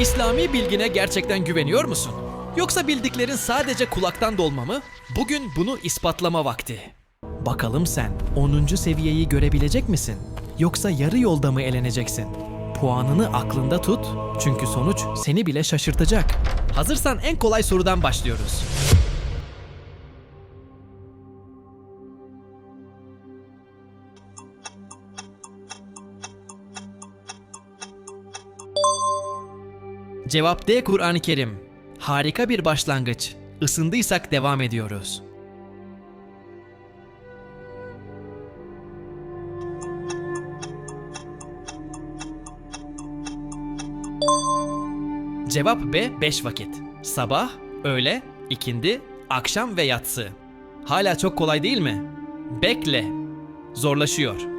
İslami bilgine gerçekten güveniyor musun? Yoksa bildiklerin sadece kulaktan dolma mı? Bugün bunu ispatlama vakti. Bakalım sen 10. seviyeyi görebilecek misin? Yoksa yarı yolda mı eleneceksin? Puanını aklında tut çünkü sonuç seni bile şaşırtacak. Hazırsan en kolay sorudan başlıyoruz. Cevap D Kur'an-ı Kerim. Harika bir başlangıç. Isındıysak devam ediyoruz. Cevap B 5 vakit. Sabah, öğle, ikindi, akşam ve yatsı. Hala çok kolay değil mi? Bekle. Zorlaşıyor.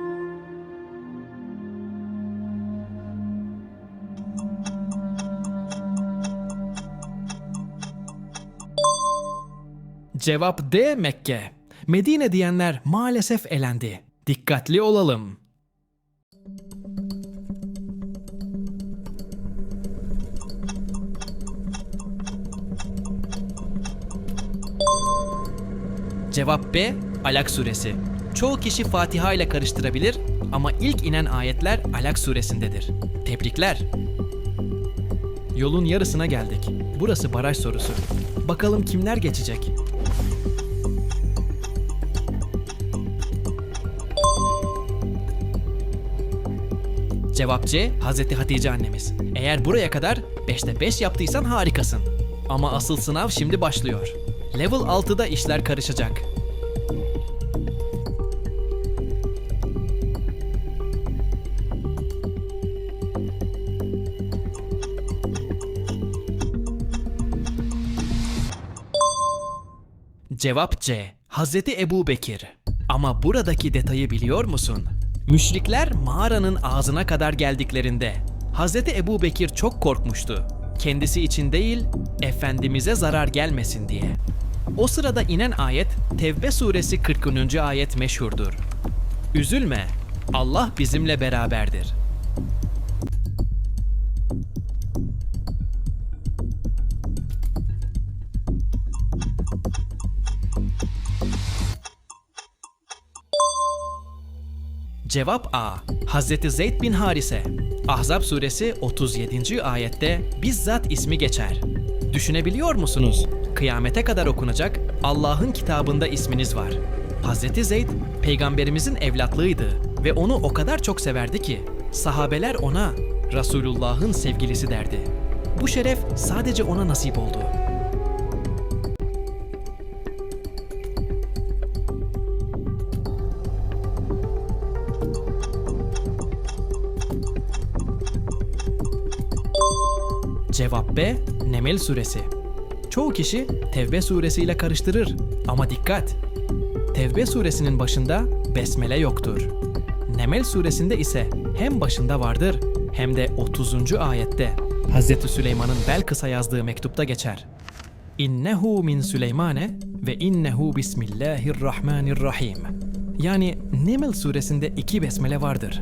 Cevap D Mekke. Medine diyenler maalesef elendi. Dikkatli olalım. Cevap B Alak suresi. Çoğu kişi Fatiha ile karıştırabilir ama ilk inen ayetler Alak suresindedir. Tebrikler. Yolun yarısına geldik. Burası baraj sorusu. Bakalım kimler geçecek? Cevap C, Hazreti Hatice annemiz. Eğer buraya kadar 5'te 5 yaptıysan harikasın. Ama asıl sınav şimdi başlıyor. Level 6'da işler karışacak. Cevap C. Hazreti Ebu Bekir. Ama buradaki detayı biliyor musun? Müşrikler mağaranın ağzına kadar geldiklerinde Hazreti Ebu Bekir çok korkmuştu. Kendisi için değil, Efendimiz'e zarar gelmesin diye. O sırada inen ayet Tevbe suresi 40. ayet meşhurdur. Üzülme, Allah bizimle beraberdir. Cevap A. Hazreti Zeyd bin Harise. Ahzab suresi 37. ayette bizzat ismi geçer. Düşünebiliyor musunuz? Kıyamete kadar okunacak Allah'ın kitabında isminiz var. Hazreti Zeyd peygamberimizin evlatlığıydı ve onu o kadar çok severdi ki sahabeler ona Resulullah'ın sevgilisi derdi. Bu şeref sadece ona nasip oldu. Cevap B. Nemel suresi. Çoğu kişi Tevbe suresiyle karıştırır ama dikkat! Tevbe suresinin başında besmele yoktur. Nemel suresinde ise hem başında vardır hem de 30. ayette Hz. Süleyman'ın Belkıs'a yazdığı mektupta geçer. İnnehu min Süleymane ve innehu bismillahirrahmanirrahim. Yani Nemel suresinde iki besmele vardır.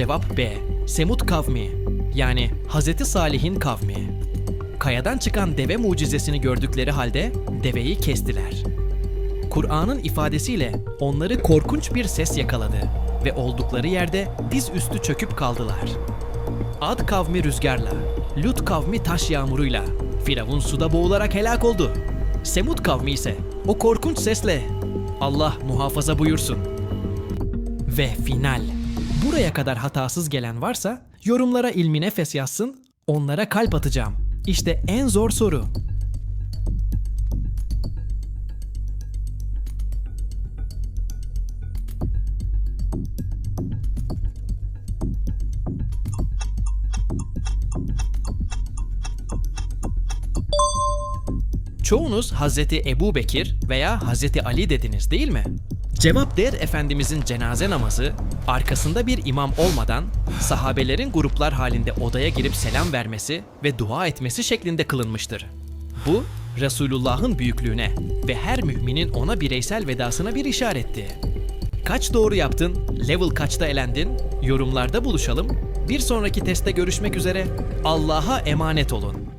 Cevap B. Semut kavmi yani Hz. Salih'in kavmi. Kayadan çıkan deve mucizesini gördükleri halde deveyi kestiler. Kur'an'ın ifadesiyle onları korkunç bir ses yakaladı ve oldukları yerde diz üstü çöküp kaldılar. Ad kavmi rüzgarla, Lut kavmi taş yağmuruyla, Firavun suda boğularak helak oldu. Semut kavmi ise o korkunç sesle Allah muhafaza buyursun. Ve final. Buraya kadar hatasız gelen varsa yorumlara ilmi nefes yazsın, onlara kalp atacağım. İşte en zor soru. Çoğunuz Hazreti Ebu Bekir veya Hazreti Ali dediniz değil mi? Cevap der Efendimizin cenaze namazı arkasında bir imam olmadan sahabelerin gruplar halinde odaya girip selam vermesi ve dua etmesi şeklinde kılınmıştır. Bu Resulullah'ın büyüklüğüne ve her müminin ona bireysel vedasına bir işaretti. Kaç doğru yaptın? Level kaçta elendin? Yorumlarda buluşalım. Bir sonraki testte görüşmek üzere. Allah'a emanet olun.